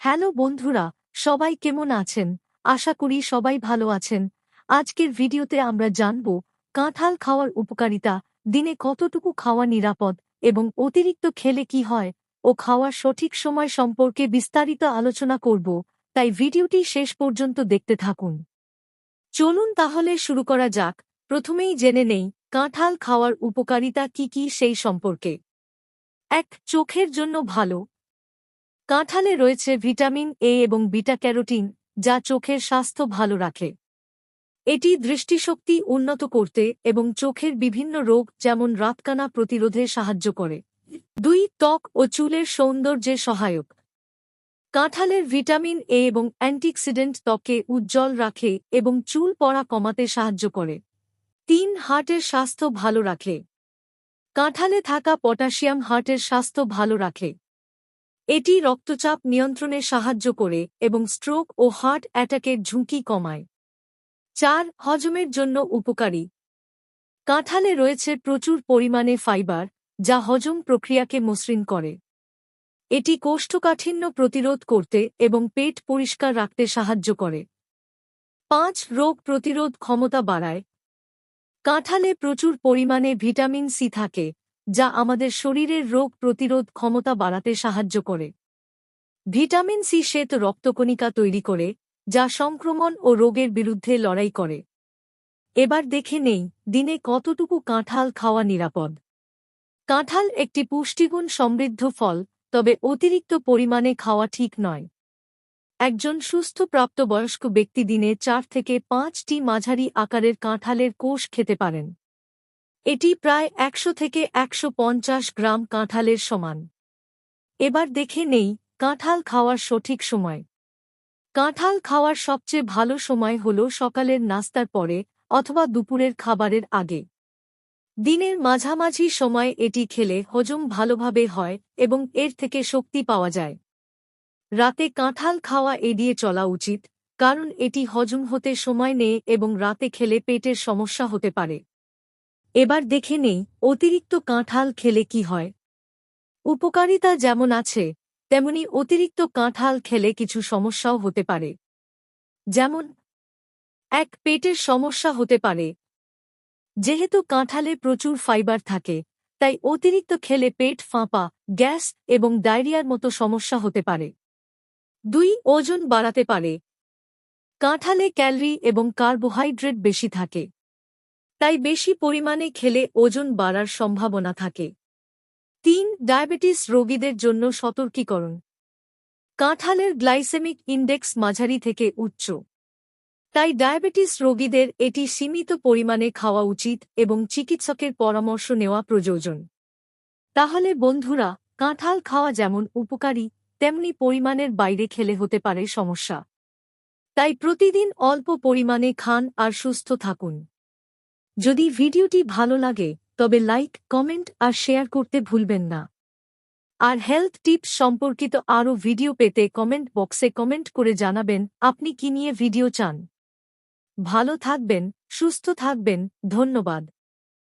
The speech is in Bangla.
হ্যালো বন্ধুরা, সবাই কেমন আছেন? আশা করি সবাই ভালো আছেন। আজকের ভিডিওতে আমরা জানব, কাঁঠাল খাওয়ার উপকারিতা, দিনে কতটুকু খাওয়া নিরাপদ এবং অতিরিক্ত খেলে কি হয় ও খাওয়ার সঠিক সময় সম্পর্কে বিস্তারিত আলোচনা করব, তাই ভিডিওটি শেষ পর্যন্ত দেখতে থাকুন। চলুন তাহলে শুরু করা যাক। প্রথমেই জেনে নেই, কাঁঠাল খাওয়ার উপকারিতা কি কি সেই সম্পর্কে। এক, চোখের জন্য ভালো। কাঁঠালে রয়েছে ভিটামিন এ এবং বিটা ক্যারোটিন, যা চোখের স্বাস্থ্য ভালো রাখে। এটি দৃষ্টিশক্তি উন্নত করতে এবং চোখের বিভিন্ন রোগ, যেমন রাতকানা প্রতিরোধে সাহায্য করে। দুই, ত্বক ও চুলের সৌন্দর্যে সহায়ক। কাঁঠালের ভিটামিন এ এবং অ্যান্টিঅক্সিডেন্ট ত্বকে উজ্জ্বল রাখে এবং চুল পড়া কমাতে সাহায্য করে। তিন, হার্টের স্বাস্থ্য ভালো রাখে। কাঁঠালে থাকা পটাশিয়াম হার্টের স্বাস্থ্য ভালো রাখে। এটি রক্তচাপ নিয়ন্ত্রণে সাহায্য করে এবং স্ট্রোক ও হার্ট অ্যাটাকের ঝুঁকি কমায়। চার, হজমের জন্য উপকারী। কাঁঠালে রয়েছে প্রচুর পরিমাণে ফাইবার যা হজম প্রক্রিয়াকে মসৃণ করে। এটি কোষ্ঠকাঠিন্য প্রতিরোধ করতে এবং পেট পরিষ্কার রাখতে সাহায্য করে। পাঁচ, রোগ প্রতিরোধ ক্ষমতা বাড়ায়। কাঁঠালে প্রচুর পরিমাণে ভিটামিন সি থাকে। যা আমাদের শরীরের রোগ প্রতিরোধ ক্ষমতা বাড়াতে সাহায্য করে। ভিটামিন সি শ্বেত রক্তকণিকা তৈরি করে, যা সংক্রমণ ও রোগের বিরুদ্ধে লড়াই করে। এবার দেখে নেই, দিনে কতটুকু কাঁঠাল খাওয়া নিরাপদ। কাঁঠাল একটি পুষ্টিগুণ সমৃদ্ধ ফল, তবে অতিরিক্ত পরিমাণে খাওয়া ঠিক নয়। একজন সুস্থ প্রাপ্তবয়স্ক ব্যক্তি দিনে চার থেকে পাঁচটি মাঝারি আকারের কাঁঠালের কোষ খেতে পারেন। এটি প্রায় একশো থেকে একশো পঞ্চাশ গ্রাম কাঁঠালের সমান। এবার দেখে নেই কাঁঠাল খাওয়ার সঠিক সময়। কাঁঠাল খাওয়ার সবচেয়ে ভালো সময় হল সকালের নাস্তার পরে অথবা দুপুরের খাবারের আগে। দিনের মাঝামাঝি সময় এটি খেলে হজম ভালোভাবে হয় এবং এর থেকে শক্তি পাওয়া যায়। রাতে কাঁঠাল খাওয়া এড়িয়ে চলা উচিত, কারণ এটি হজম হতে সময় নেয় এবং রাতে খেলে পেটের সমস্যা হতে পারে। এবার দেখে নেই অতিরিক্ত কাঁঠাল খেলে কি হয়। উপকারিতা যেমন আছে, তেমনি অতিরিক্ত কাঁঠাল খেলে কিছু সমস্যাও হতে পারে। যেমন, এক, পেটের সমস্যা হতে পারে। যেহেতু কাঁঠালে প্রচুর ফাইবার থাকে, তাই অতিরিক্ত খেলে পেট ফাঁপা, গ্যাস এবং ডায়রিয়ার মতো সমস্যা হতে পারে। দুই, ওজন বাড়াতে পারে। কাঁঠালে ক্যালরি এবং কার্বোহাইড্রেট বেশি থাকে। তাই বেশি পরিমাণে খেলে ওজন বাড়ার সম্ভাবনা থাকে। তিন, ডায়াবেটিস রোগীদের জন্য সতর্কীকরণ। কাঁঠালের গ্লাইসেমিক ইন্ডেক্স মাঝারি থেকে উচ্চ। তাই ডায়াবেটিস রোগীদের এটি সীমিত পরিমাণে খাওয়া উচিত এবং চিকিৎসকের পরামর্শ নেওয়া প্রয়োজন। তাহলে বন্ধুরা, কাঁঠাল খাওয়া যেমন উপকারী, তেমনি পরিমাণের বাইরে খেলে হতে পারে সমস্যা। তাই প্রতিদিন অল্প পরিমাণে খান আর সুস্থ থাকুন। যদি ভিডিওটি ভালো লাগে, তবে লাইক, কমেন্ট আর শেয়ার করতে ভুলবেন না। আর হেলথ টিপস সম্পর্কিত আরও ভিডিও পেতে কমেন্ট বক্সে কমেন্ট করে জানাবেন, আপনি কি নিয়ে ভিডিও চান। ভালো থাকবেন, সুস্থ থাকবেন, ধন্যবাদ।